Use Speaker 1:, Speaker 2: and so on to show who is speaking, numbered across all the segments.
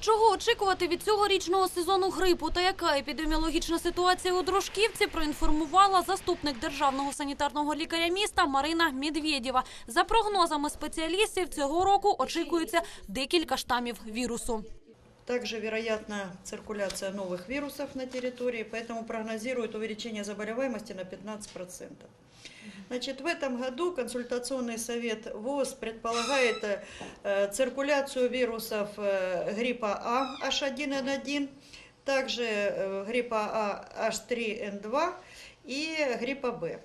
Speaker 1: Чого очікувати від цьогорічного сезону грипу та яка епідеміологічна ситуація у Дружківці, проінформувала заступник державного санітарного лікаря міста Марина Медведєва. За прогнозами спеціалістів, цього року очікується декілька штамів вірусу.
Speaker 2: Также вероятна циркуляция новых вирусов на территории, поэтому прогнозируют увеличение заболеваемости на 15%. Значит, в этом году консультационный совет ВОЗ предполагает э, циркуляцию вирусов э, гриппа А H1N1, также э, гриппа А H3N2 и гриппа Б.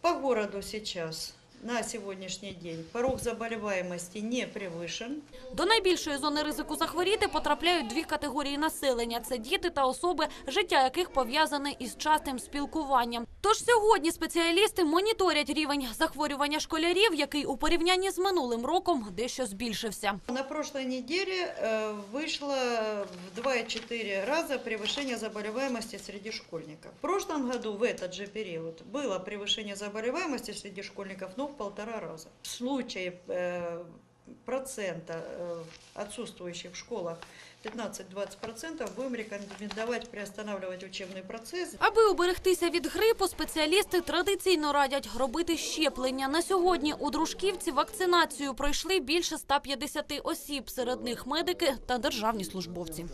Speaker 2: По городу сейчас на сегодняшний день порог заболеваемости не превышен.
Speaker 1: До найбільшої зони ризику захворіти потрапляють дві категорії населення: це діти та особи, життя яких пов'язане із частим спілкуванням. Тож сьогодні спеціалісти моніторять рівень захворювання школярів, який у порівнянні з минулим роком дещо збільшився.
Speaker 2: На прошлой неделе э, вышло в 2,4 раза превышение заболеваемости среди школьников. В прошлом году в этот же период было превышение заболеваемости среди школьников, но в полтора раза. В случае э, процента э, отсутствующих в школах 15-20% будем рекомендовать приостанавливать учебный процесс.
Speaker 1: Аби уберегтися від грипу, спеціалісти традиційно радять робити щеплення. На сьогодні у Дружківці вакцинацію пройшли більше 150 осіб, серед них медики та державні службовці.